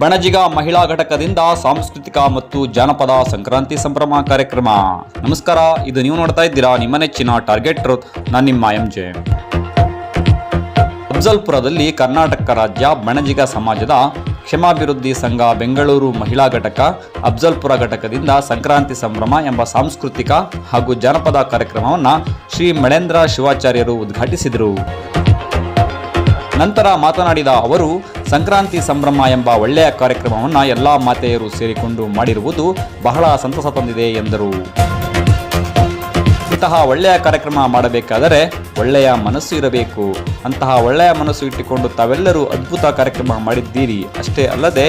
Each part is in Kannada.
ಬಣಜಿಗ ಮಹಿಳಾ ಘಟಕದಿಂದ ಸಾಂಸ್ಕೃತಿಕ ಮತ್ತು ಜಾನಪದ ಸಂಕ್ರಾಂತಿ ಸಂಭ್ರಮ ಕಾರ್ಯಕ್ರಮ. ನಮಸ್ಕಾರ, ಇದು ನೀವು ನೋಡ್ತಾ ಇದ್ದೀರಾ ನಿಮ್ಮ ನೆಚ್ಚಿನ ಟಾರ್ಗೆಟ್ ಟ್ರೂತ್ ನಾನು ನಿಮ್ಮ ಎಂ ಜೆ ಅಫ್ಜಲ್ಪುರದಲ್ಲಿ ಕರ್ನಾಟಕ ರಾಜ್ಯ ಬಣಜಿಗ ಸಮಾಜದ ಕ್ಷಮಾಭಿವೃದ್ಧಿ ಸಂಘ ಬೆಂಗಳೂರು ಮಹಿಳಾ ಘಟಕ, ಅಫ್ಜಲ್ಪುರ ಘಟಕದಿಂದ ಸಂಕ್ರಾಂತಿ ಸಂಭ್ರಮ ಎಂಬ ಸಾಂಸ್ಕೃತಿಕ ಹಾಗೂ ಜಾನಪದ ಕಾರ್ಯಕ್ರಮವನ್ನು ಶ್ರೀ ಮಳೇಂದ್ರ ಶಿವಾಚಾರ್ಯರು ಉದ್ಘಾಟಿಸಿದರು. ನಂತರ ಮಾತನಾಡಿದ ಅವರು, ಸಂಕ್ರಾಂತಿ ಸಂಭ್ರಮ ಎಂಬ ಒಳ್ಳೆಯ ಕಾರ್ಯಕ್ರಮವನ್ನು ಎಲ್ಲ ಮಾತೆಯರು ಸೇರಿಕೊಂಡು ಮಾಡಿರುವುದು ಬಹಳ ಸಂತಸ ತಂದಿದೆ ಎಂದರು. ಇಂತಹ ಒಳ್ಳೆಯ ಕಾರ್ಯಕ್ರಮ ಮಾಡಬೇಕಾದರೆ ಒಳ್ಳೆಯ ಮನಸ್ಸು ಇರಬೇಕು. ಅಂತಹ ಒಳ್ಳೆಯ ಮನಸ್ಸು ಇಟ್ಟುಕೊಂಡು ತಾವೆಲ್ಲರೂ ಅದ್ಭುತ ಕಾರ್ಯಕ್ರಮ ಮಾಡಿದ್ದೀರಿ. ಅಷ್ಟೇ ಅಲ್ಲದೆ,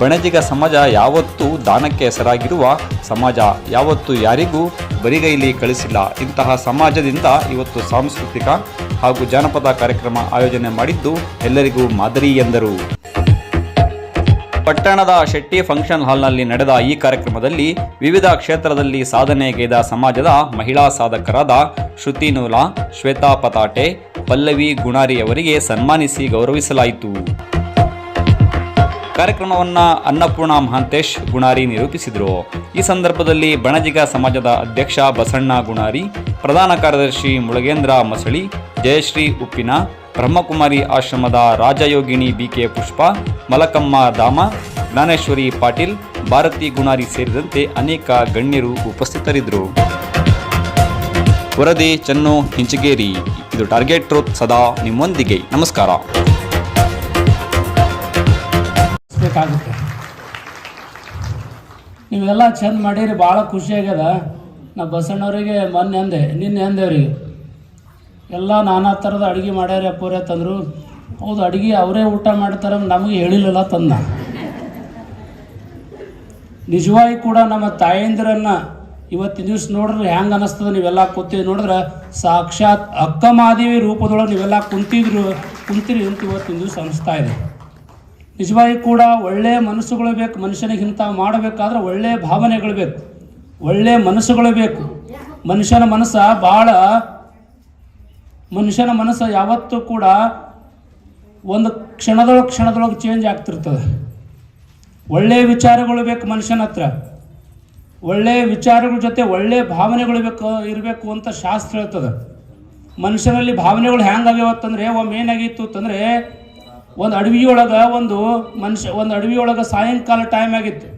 ಬಣಜಿಗ ಸಮಾಜ ಯಾವತ್ತೂ ದಾನಕ್ಕೆ ಹೆಸರಾಗಿರುವ ಸಮಾಜ ಯಾವತ್ತೂ ಯಾರಿಗೂ ಬರಿಗೈಲಿ ಕಳಿಸಿಲ್ಲ. ಇಂತಹ ಸಮಾಜದಿಂದ ಇವತ್ತು ಸಾಂಸ್ಕೃತಿಕ ಹಾಗೂ ಜಾನಪದ ಕಾರ್ಯಕ್ರಮ ಆಯೋಜನೆ ಮಾಡಿದ್ದು ಎಲ್ಲರಿಗೂ ಮಾದರಿ ಎಂದರು. ಪಟ್ಟಣದ ಶೆಟ್ಟಿ ಫಂಕ್ಷನ್ ಹಾಲ್ನಲ್ಲಿ ನಡೆದ ಈ ಕಾರ್ಯಕ್ರಮದಲ್ಲಿ ವಿವಿಧ ಕ್ಷೇತ್ರದಲ್ಲಿ ಸಾಧನೆಗೈದ ಸಮಾಜದ ಮಹಿಳಾ ಸಾಧಕರಾದ ಶ್ರುತಿ ನೂಲಾ, ಶ್ವೇತಾ ಪತಾಟೆ, ಪಲ್ಲವಿ ಗುಣಾರಿ ಅವರಿಗೆ ಸನ್ಮಾನಿಸಿ ಗೌರವಿಸಲಾಯಿತು. ಕಾರ್ಯಕ್ರಮವನ್ನು ಅನ್ನಪೂರ್ಣ ಮಹಾಂತೇಶ್ ಗುಣಾರಿ ನಿರೂಪಿಸಿದರು. ಈ ಸಂದರ್ಭದಲ್ಲಿ ಬಣಜಿಗ ಸಮಾಜದ ಅಧ್ಯಕ್ಷ ಬಸಣ್ಣ ಗುಣಾರಿ, ಪ್ರಧಾನ ಕಾರ್ಯದರ್ಶಿ ಮುಳಗೇಂದ್ರ ಮಸಳಿ, ಜಯಶ್ರೀ ಉಪ್ಪಿನ ಬ್ರಹ್ಮಕುಮಾರಿ ಆಶ್ರಮದ ರಾಜಯೋಗಿಣಿ ಬಿ ಕೆ ಪುಷ್ಪ, ಮಲಕಮ್ಮ ದಾಮ ಜ್ಞಾನೇಶ್ವರಿ ಪಾಟೀಲ್, ಭಾರತಿ ಗುಣಾರಿ ಸೇರಿದಂತೆ ಅನೇಕ ಗಣ್ಯರು ಉಪಸ್ಥಿತರಿದ್ದರು. ವರದಿ, ಚನ್ನು, ಹಿಂಚಗೇರಿ, ಇದು ಟಾರ್ಗೆಟ್ ಟ್ರೂತ್ ಸದಾ ನಿಮ್ಮೊಂದಿಗೆ. ನಮಸ್ಕಾರ. ನೀವೆಲ್ಲ ಚಂದ ಮಾಡಿರಿ, ಭಾಳ ಖುಷಿಯಾಗ್ಯದ ನಾ ಬಸಣ್ಣವರಿಗೆ ಮೊನ್ನೆ ಅಂದೆ, ನಿನ್ನೆ ಅಂದೆ ಅವ್ರಿಗೆ. ಎಲ್ಲ ನಾನಾ ಥರದ ಅಡುಗೆ ಮಾಡ್ಯಾರ ಅಪ್ಪೋರೆ ತಂದರು ಹೌದು, ಅಡುಗೆ ಅವರೇ ಊಟ ಮಾಡ್ತಾರೆ ನಮಗೆ ಹೇಳಿಲ್ಲಲ್ಲ ತಂದ. ನಿಜವಾಗಿ ಕೂಡ ನಮ್ಮ ತಾಯಂದಿರನ್ನ ಇವತ್ತಿನ ದಿವ್ಸ ನೋಡ್ರಿ ಹೆಂಗೆ ಅನ್ನಿಸ್ತದೆ ನೀವೆಲ್ಲ ಕೂತೀವಿ ನೋಡಿದ್ರೆ ಸಾಕ್ಷಾತ್ ಅಕ್ಕ ಮಾದೇವಿ ರೂಪದೊಳಗೆ ನೀವೆಲ್ಲ ಕುಂತಿದ್ರು, ಕುಂತಿರಿ ಅಂತ ಇವತ್ತಿನ ದಿವ್ಸ ಅನಿಸ್ತಾ ಇದೆ. ನಿಜವಾಗಿ ಕೂಡ ಒಳ್ಳೆಯ ಮನಸ್ಸುಗಳು ಬೇಕು, ಮನುಷ್ಯನಿಗೆ ಇಂಥ ಮಾಡಬೇಕಾದ್ರೆ ಒಳ್ಳೆಯ ಭಾವನೆಗಳು ಬೇಕು. ಒಳ್ಳೆಯ ಮನಸ್ಸುಗಳು ಬೇಕು. ಮನುಷ್ಯನ ಮನಸ್ಸು ಭಾಳ ಮನುಷ್ಯನ ಮನಸ್ಸು ಯಾವತ್ತೂ ಕೂಡ ಒಂದು ಕ್ಷಣದೊಳಗೆ ಕ್ಷಣದೊಳಗೆ ಚೇಂಜ್ ಆಗ್ತಿರ್ತದೆ. ಒಳ್ಳೆಯ ವಿಚಾರಗಳು ಬೇಕು ಮನುಷ್ಯನ ಹತ್ರ. ಒಳ್ಳೆಯ ವಿಚಾರಗಳ ಜೊತೆ ಒಳ್ಳೆಯ ಭಾವನೆಗಳು ಬೇಕು, ಇರಬೇಕು ಅಂತ ಶಾಸ್ತ್ರ ಹೇಳ್ತದೆ. ಮನುಷ್ಯನಲ್ಲಿ ಭಾವನೆಗಳು ಹ್ಯಾಂಗಾಗ್ಯಾವತ್ತಂದ್ರೆ ಒಮ್ಮೆ ಏನಾಗಿತ್ತು ಅಂತಂದರೆ, ಒಂದು ಅಡವಿಯೊಳಗೆ ಒಂದು ಮನುಷ್ಯ, ಒಂದು ಅಡವಿಯೊಳಗೆ ಸಾಯಂಕಾಲ ಟೈಮ್ ಆಗಿತ್ತು.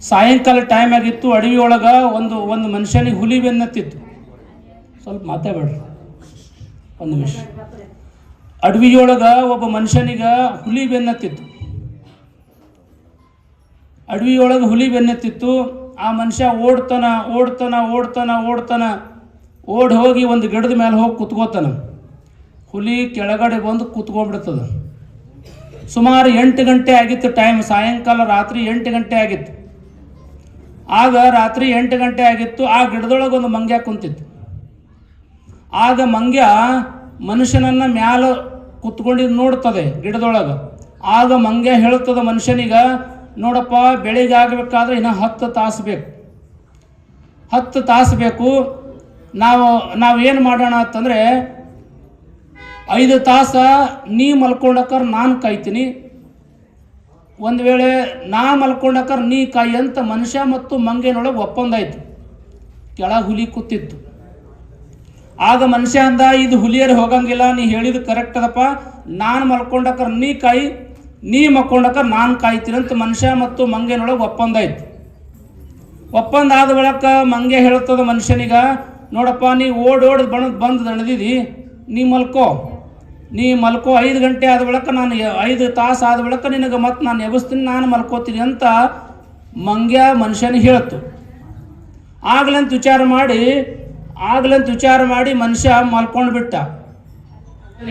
ಸಾಯಂಕಾಲ ಟೈಮ್ ಆಗಿತ್ತು, ಅಡವಿಯೊಳಗೆ ಒಂದು ಒಂದು ಮನುಷ್ಯನಿಗೆ ಹುಲಿ ಬೆನ್ನತ್ತಿತ್ತು. ಸ್ವಲ್ಪ ಮಾತಾಡ್ಬೇಡ್ರಿ. ಒಂದು ನಿಮಿಷ. ಅಡವಿಯೊಳಗೆ ಒಬ್ಬ ಮನುಷ್ಯನಿಗೆ ಹುಲಿ ಬೆನ್ನತ್ತಿತ್ತು. ಅಡವಿಯೊಳಗೆ ಹುಲಿ ಬೆನ್ನತ್ತಿತ್ತು. ಆ ಮನುಷ್ಯ ಓಡ್ತಾನ ಓಡ್ತಾನ ಓಡ್ತಾನ ಓಡ್ತಾನ ಓಡ್ ಹೋಗಿ ಒಂದು ಗಿಡದ ಮೇಲೆ ಹೋಗಿ ಕುತ್ಕೋತಾನ. ಹುಲಿ ಕೆಳಗಡೆ ಬಂದು ಕೂತ್ಕೊಂಡ್ಬಿಡ್ತದೆ. ಸುಮಾರು ಎಂಟು ಗಂಟೆ ಆಗಿತ್ತು ಟೈಮ್ ಸಾಯಂಕಾಲ ರಾತ್ರಿ ಎಂಟು ಗಂಟೆ ಆಗಿತ್ತು. ಆಗ ರಾತ್ರಿ ಎಂಟು ಗಂಟೆ ಆಗಿತ್ತು. ಆ ಗಿಡದೊಳಗೆ ಒಂದು ಮಂಗ್ಯ ಕುಂತಿತ್ತು. ಆಗ ಮಂಗ್ಯ ಮನುಷ್ಯನನ್ನ ಮ್ಯಾಲ ಕುತ್ಕೊಂಡಿದ್ದು ನೋಡ್ತದೆ ಗಿಡದೊಳಗೆ. ಆಗ ಮಂಗ್ಯ ಹೇಳುತ್ತದೆ ಮನುಷ್ಯನಿಗ, ನೋಡಪ್ಪ ಬೆಳಿಗ್ಗೆ ಆಗಬೇಕಾದ್ರೆ ಇನ್ನು ಹತ್ತು ತಾಸು ಬೇಕು. ಹತ್ತು ತಾಸು ಬೇಕು. ನಾವು ನಾವೇನು ಮಾಡೋಣ ಅಂತಂದರೆ, ಐದು ತಾಸ ನೀ ಮಲ್ಕೊಂಡಕ್ಕಾರ ನಾನು ಕಾಯ್ತೀನಿ. ಒಂದು ವೇಳೆ ನಾ ಮಲ್ಕೊಂಡಕ್ಕಾರ ನೀ ಕಾಯಿ ಅಂತ ಮನುಷ್ಯ ಮತ್ತು ಮಂಗೇನೊಳಗೆ ಒಪ್ಪಂದ ಆಯ್ತು ಕೆಳಗೆ ಹುಲಿ ಕೂತಿತ್ತು. ಆಗ ಮನುಷ್ಯ ಅಂದ, ಇದು ಹುಲಿಯರು ಹೋಗಂಗಿಲ್ಲ, ನೀ ಹೇಳಿದ ಕರೆಕ್ಟ್ ಅದಪ್ಪ. ನಾನು ಮಲ್ಕೊಂಡಕ ನೀ ಕಾಯಿ, ನೀ ಮಕ್ಕೊಂಡಕ್ಕಾರ ನಾನು ಕಾಯ್ತೀನಿ ಅಂತ ಮನುಷ್ಯ ಮತ್ತು ಮಂಗೇನೊಳಗೆ ಒಪ್ಪಂದ ಆಯ್ತು ಒಪ್ಪಂದ ಆದ ಬಳಿಕ ಮಂಗೆ ಹೇಳ್ತದ ಮನುಷ್ಯನಿಗ, ನೋಡಪ್ಪ, ನೀ ಓಡ್ ಓಡ್ ಬಣ, ಬಂದು ದಣದಿದಿ ನೀ ಮಲ್ಕೋ. ನೀ ಮಲ್ಕೋ ಐದು ಗಂಟೆ ಆದ ಬಳಿಕ ನಾನು ಐದು ತಾಸು ಆದ ಬಳಿಕ ನಿನಗೆ ಮತ್ತೆ ನಾನು ಎಬಸ್ತೀನಿ ನಾನು ಮಲ್ಕೋತೀನಿ ಅಂತ ಮಂಗ್ಯ ಮನುಷ್ಯನಿಗೆ ಹೇಳ್ತು. ಆಗ್ಲಂತ ವಿಚಾರ ಮಾಡಿ ಆಗ್ಲಂತ ವಿಚಾರ ಮಾಡಿ ಮನುಷ್ಯ ಮಲ್ಕೊಂಡು ಬಿಟ್ಟ.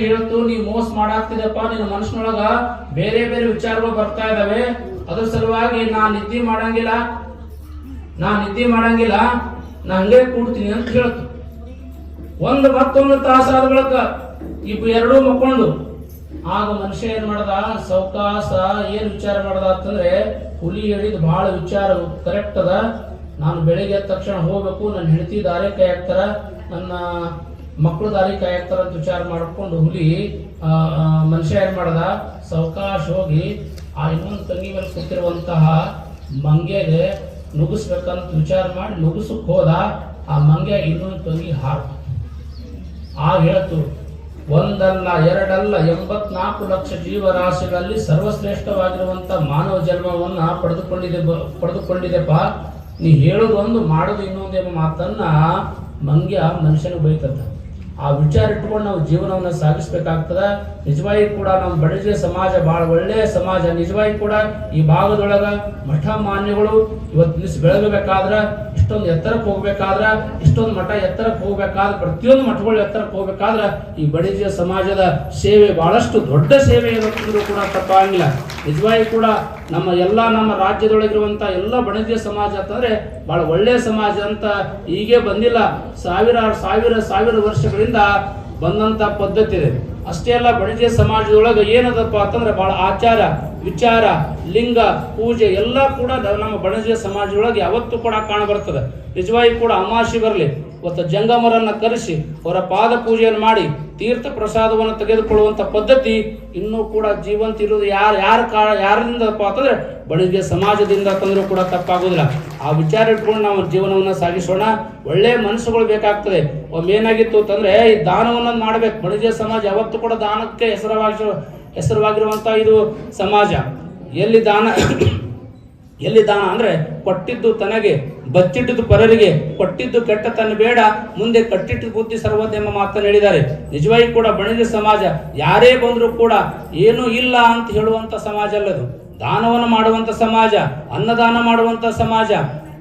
ಇವತ್ತು ನೀವು ಮೋಸ ಮಾಡಾಕ್ತಿದಪ್ಪ, ನಿನ್ನ ಮನುಷ್ಯನೊಳಗ ಬೇರೆ ಬೇರೆ ವಿಚಾರಗಳು ಬರ್ತಾ ಇದಾವೆ. ಅದ್ರ ಸಲುವಾಗಿ ನಾ ನಿದ್ದೆ ಮಾಡಂಗಿಲ್ಲ. ನಾ ನಿದ್ದೆ ಮಾಡಂಗಿಲ್ಲ. ನಾ ಹಂಗೆ ಕೂಡ್ತೀನಿ ಅಂತ ಹೇಳ್ತು. ಒಂದು ಮತ್ತೊಂದು ತಾಸಾದ ಬಳಿಕ ಇಬ್ಬರು ಎರಡೂ ಮಕ್ಕೊಂಡು ಆಗ ಮನುಷ್ಯ ಏನ್ ಮಾಡ್ದ? ಸೌಕಾಸ ಏನ್ ವಿಚಾರ ಮಾಡ್ದ ಅಂತಂದ್ರೆ ಹುಲಿ ಹೇಳಿದ ಬಹಳ ವಿಚಾರ ಕರೆಕ್ಟ್ ಅದ. ನಾನು ಬೆಳಿಗ್ಗೆ ಎದ್ದ ತಕ್ಷಣ ಹೋಗ್ಬೇಕು, ನನ್ನ ಹೆಂಡತಿ ದಾರಿ ಕೈ ಹಾಕ್ತಾರ ನನ್ನ ಮಕ್ಕಳು ದಾರಿ ಕೈ ಹಾಕ್ತಾರ ಅಂತ ವಿಚಾರ ಮಾಡ್ಕೊಂಡು ಹುಲಿ ಮನುಷ್ಯ ಏನ್ ಮಾಡ್ದ? ಸಾವಕಾಶ ಹೋಗಿ ಆ ಇನ್ನೊಂದು ತಂಗಿ ಮೇಲೆ ಕೂತಿರುವಂತಹ ಮಂಗೆಗೆ ನುಗ್ಗಿಸ್ಬೇಕಂತ ವಿಚಾರ ಮಾಡಿ ನುಗ್ಗಿಸಕ್ ಹೋದ, ಆ ಮಂಗೆ ಇನ್ನೊಂದು ತಂಗಿ ಹಾರ್ತು. ಆಗ ಹೇಳ್ತು, ಒಂದಲ್ಲ, ಎರಡಲ್ಲ, ಎಂಬತ್ನಾಲ್ಕು ಲಕ್ಷ ಜೀವರಾಶಿಗಳಲ್ಲಿ ಸರ್ವಶ್ರೇಷ್ಠವಾಗಿರುವಂತ ಮಾನವ ಜನ್ಮವನ್ನ ಪಡೆದುಕೊಂಡಿದೆ ಪಡೆದುಕೊಂಡಿದೆಪ್ಪ ನೀ ಹೇಳೋದು ಒಂದು, ಮಾಡೋದು ಇನ್ನೊಂದು ಎಂಬ ಮಾತನ್ನ ಮಂಗ್ಯ ಮನುಷ್ಯನಿಗೆ ಬೈತದ. ಆ ವಿಚಾರ ಇಟ್ಕೊಂಡು ನಾವು ಜೀವನವನ್ನು ಸಾಗಿಸ್ಬೇಕಾಗ್ತದ. ನಿಜವಾಗಿ ಕೂಡ ನಮ್ಮ ಬಡಜೆ ಸಮಾಜ ಬಹಳ ಒಳ್ಳೆಯ ಸಮಾಜ. ನಿಜವಾಗಿ ಕೂಡ ಈ ಭಾಗದೊಳಗ ಮಠ ಮಾನ್ಯಗಳು ಇವತ್ತು ನಿಲ್ಸಿ ಬೆಳಗಬೇಕಾದ್ರ, ಇಷ್ಟೊಂದು ಎತ್ತರಕ್ಕೆ ಹೋಗ್ಬೇಕಾದ್ರೆ, ಇಷ್ಟೊಂದು ಮಠ ಎತ್ತರಕ್ಕೆ ಹೋಗ್ಬೇಕಾದ್ರೆ, ಪ್ರತಿಯೊಂದು ಮಠಗಳು ಎತ್ತರಕ್ಕೆ ಹೋಗ್ಬೇಕಾದ್ರೆ ಈ ಬಡಜ ಸಮಾಜದ ಸೇವೆ ಬಹಳಷ್ಟು ದೊಡ್ಡ ಸೇವೆ ಇರೋದ್ರೂ ಕೂಡ ತಪ್ಪಾಗಿಲ್ಲ ನಿಜವಾಗಿ ಕೂಡ ನಮ್ಮ ಎಲ್ಲ ನಮ್ಮ ರಾಜ್ಯದೊಳಗಿರುವಂಥ ಎಲ್ಲ ಬಣಜಿಯ ಸಮಾಜ ಅಂತಂದ್ರೆ ಬಹಳ ಒಳ್ಳೆಯ ಸಮಾಜ ಅಂತ ಹೀಗೆ ಬಂದಿಲ್ಲ. ಸಾವಿರಾರು ಸಾವಿರ ಸಾವಿರ ವರ್ಷಗಳಿಂದ ಬಂದಂತ ಪದ್ಧತಿ ಇದೆ. ಅಷ್ಟೇ ಅಲ್ಲ ಬಣಜಿಯ ಸಮಾಜದೊಳಗೆ ಏನದಪ್ಪ ಅಂತಂದ್ರೆ ಬಹಳ ಆಚಾರ, ವಿಚಾರ, ಲಿಂಗ, ಪೂಜೆ ಎಲ್ಲ ಕೂಡ ನಮ್ಮ ಬಣಜಿಯ ಸಮಾಜದೊಳಗೆ ಯಾವತ್ತೂ ಕೂಡ ಕಾಣಬರ್ತದೆ. ನಿಜವಾಗಿ ಕೂಡ ಅಮಾಶಿ ಬರಲಿ. ಇವತ್ತು ಜಂಗಮರನ್ನು ಕರೆಸಿ ಅವರ ಪಾದ ಪೂಜೆಯನ್ನು ಮಾಡಿ ತೀರ್ಥ ಪ್ರಸಾದವನ್ನು ತೆಗೆದುಕೊಳ್ಳುವಂಥ ಪದ್ಧತಿ ಇನ್ನೂ ಕೂಡ ಜೀವಂತ ಇರುವುದು ಯಾರು ಯಾರ ಕಾ ಯಾರಿಂದಪ್ಪ ಅಂತಂದ್ರೆ ಬಣಿಗೆ ಸಮಾಜದಿಂದ ತಂದರೂ ಕೂಡ ತಪ್ಪಾಗೋದಿಲ್ಲ ಆ ವಿಚಾರ ಇಟ್ಕೊಂಡು ನಾವು ಜೀವನವನ್ನು ಸಾಗಿಸೋಣ. ಒಳ್ಳೆ ಮನಸ್ಸುಗಳು ಬೇಕಾಗ್ತದೆ. ಏನಾಗಿತ್ತು ಅಂತಂದರೆ ಈ ದಾನವನ್ನು ಮಾಡಬೇಕು. ಬಣಿಗೆ ಸಮಾಜ ಯಾವತ್ತೂ ಕೂಡ ದಾನಕ್ಕೆ ಹೆಸರವಾಗಿ ಹೆಸರವಾಗಿರುವಂತ ಇದು ಸಮಾಜ. ಎಲ್ಲಿ ದಾನ ಎಲ್ಲಿ ದಾನ ಅಂದ್ರೆ ಕೊಟ್ಟಿದ್ದು ತನಗೆ, ಬಚ್ಚಿಟ್ಟದ್ದು ಪರರಿಗೆ, ಕೊಟ್ಟಿದ್ದು ಕೆಟ್ಟ ತನ್ನ ಬೇಡ, ಮುಂದೆ ಕಟ್ಟಿಟ್ಟು ಬುದ್ಧಿ ಸರ್ವತ್ ಎಂಬ ಮಾತನ್ನು ಹೇಳಿದ್ದಾರೆ. ನಿಜವಾಗಿ ಕೂಡ ಬಣಿದ ಸಮಾಜ ಯಾರೇ ಬಂದರೂ ಕೂಡ ಏನೂ ಇಲ್ಲ ಅಂತ ಹೇಳುವಂತ ಸಮಾಜ ಅಲ್ಲದು. ದಾನವನ್ನು ಮಾಡುವಂತ ಸಮಾಜ, ಅನ್ನದಾನ ಮಾಡುವಂತ ಸಮಾಜ.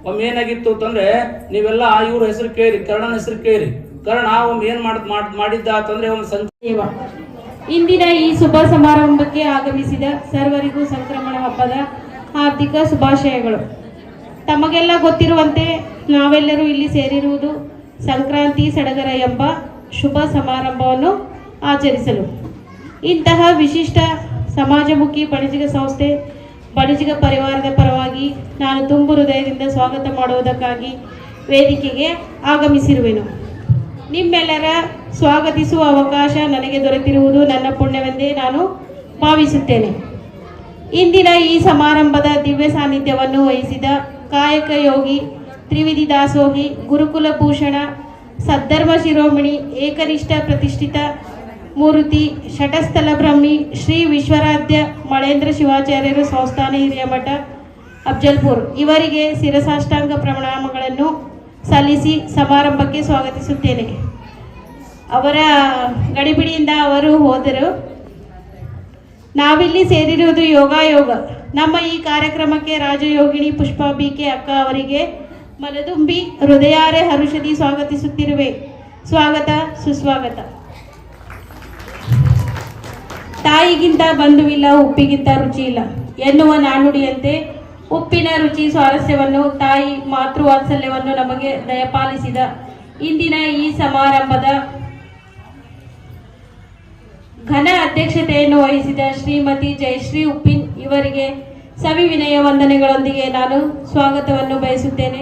ಒಮ್ಮೆ ಏನಾಗಿತ್ತು ಅಂತಂದ್ರೆ, ನೀವೆಲ್ಲ ಇವ್ರ ಹೆಸರು ಕೇಳಿ ಕರ್ಣನ ಹೆಸರು ಕೇಳಿ ಕರ್ಣ ಒಮ್ಮೆ ಏನ್ ಮಾಡ್- ಮಾಡಿದ್ದ ಅಂತಂದ್ರೆ ಒಂದು ಸಂಜೀವ ಇಂದಿನ ಈ ಶುಭ ಸಮಾರಂಭಕ್ಕೆ ಆಗಮಿಸಿದ ಸರ್ವರಿಗೂ ಸಂಕ್ರಮಣ ಹಬ್ಬದ ಹಾರ್ದಿಕ ಶುಭಾಶಯಗಳು. ತಮಗೆಲ್ಲ ಗೊತ್ತಿರುವಂತೆ ನಾವೆಲ್ಲರೂ ಇಲ್ಲಿ ಸೇರಿರುವುದು ಸಂಕ್ರಾಂತಿ ಸಡಗರ ಎಂಬ ಶುಭ ಸಮಾರಂಭವನ್ನು ಆಚರಿಸಲು. ಇಂತಹ ವಿಶಿಷ್ಟ ಸಮಾಜಮುಖಿ ಬಣಿಜಿಗ ಸಂಸ್ಥೆ, ಬಣಿಜಿಗ ಪರಿವಾರದ ಪರವಾಗಿ ನಾನು ತುಂಬು ಹೃದಯದಿಂದ ಸ್ವಾಗತ ಮಾಡುವುದಕ್ಕಾಗಿ ವೇದಿಕೆಗೆ ಆಗಮಿಸಿರುವೆನು. ನಿಮ್ಮೆಲ್ಲರ ಸ್ವಾಗತಿಸುವ ಅವಕಾಶ ನನಗೆ ದೊರೆತಿರುವುದು ನನ್ನ ಪುಣ್ಯವೆಂದೇ ನಾನು ಭಾವಿಸುತ್ತೇನೆ. ಇಂದಿನ ಈ ಸಮಾರಂಭದ ದಿವ್ಯ ಸಾನ್ನಿಧ್ಯವನ್ನು ವಹಿಸಿದ ಕಾಯಕ ಯೋಗಿ ತ್ರಿವಿಧಿ ದಾಸೋಹಿ, ಗುರುಕುಲ ಭೂಷಣ, ಸದ್ಧರ್ಮ ಶಿರೋಮಣಿ, ಏಕನಿಷ್ಠ ಪ್ರತಿಷ್ಠಿತ ಮೂರ್ತಿ, ಷಟಸ್ಥಲ ಬ್ರಹ್ಮಿ, ಶ್ರೀ ವಿಶ್ವರಾಧ್ಯ ಮಳೇಂದ್ರ ಶಿವಾಚಾರ್ಯರು ಸಂಸ್ಥಾನ ಹಿರಿಯ ಮಠ, ಅಫ್ಜಲ್ಪುರ್. ಇವರಿಗೆ ಶಿರಸಾಷ್ಟಾಂಗ ಪ್ರಣಾಮಗಳನ್ನು ಸಲ್ಲಿಸಿ ಸಮಾರಂಭಕ್ಕೆ ಸ್ವಾಗತಿಸುತ್ತೇನೆ. ಅವರ ಗಡಿಬಿಡಿಯಿಂದ ಅವರು ಹೋದರು. ನಾವಿಲ್ಲಿ ಸೇರಿರುವುದು ಯೋಗಾಯೋಗ. ನಮ್ಮ ಈ ಕಾರ್ಯಕ್ರಮಕ್ಕೆ ರಾಜಯೋಗಿಣಿ ಪುಷ್ಪಾ ಬಿ ಕೆ ಅಕ್ಕ ಅವರಿಗೆ ಮನದುಂಬಿ ಹೃದಯಾರೆ ಹರುಷದಿ ಸ್ವಾಗತಿಸುತ್ತಿರುವೆ. ಸ್ವಾಗತ, ಸುಸ್ವಾಗತ. ತಾಯಿಗಿಂತ ಬಂಧುವಿಲ್ಲ, ಉಪ್ಪಿಗಿಂತ ರುಚಿ ಇಲ್ಲ ಎನ್ನುವ ನಾನುಡಿಯಂತೆ ಉಪ್ಪಿನ ರುಚಿ ಸ್ವಾರಸ್ಯವನ್ನು, ತಾಯಿ ಮಾತೃವಾತ್ಸಲ್ಯವನ್ನು ನಮಗೆ ದಯಪಾಲಿಸಿದ ಇಂದಿನ ಈ ಸಮಾರಂಭದ ಘನ ಅಧ್ಯಕ್ಷತೆಯನ್ನು ವಹಿಸಿದ ಶ್ರೀಮತಿ ಜಯಶ್ರೀ ಉಪ್ಪಿನ್ ಇವರಿಗೆ ಸವಿವಿನಯ ವಂದನೆಗಳೊಂದಿಗೆ ನಾನು ಸ್ವಾಗತವನ್ನು ಬಯಸುತ್ತೇನೆ.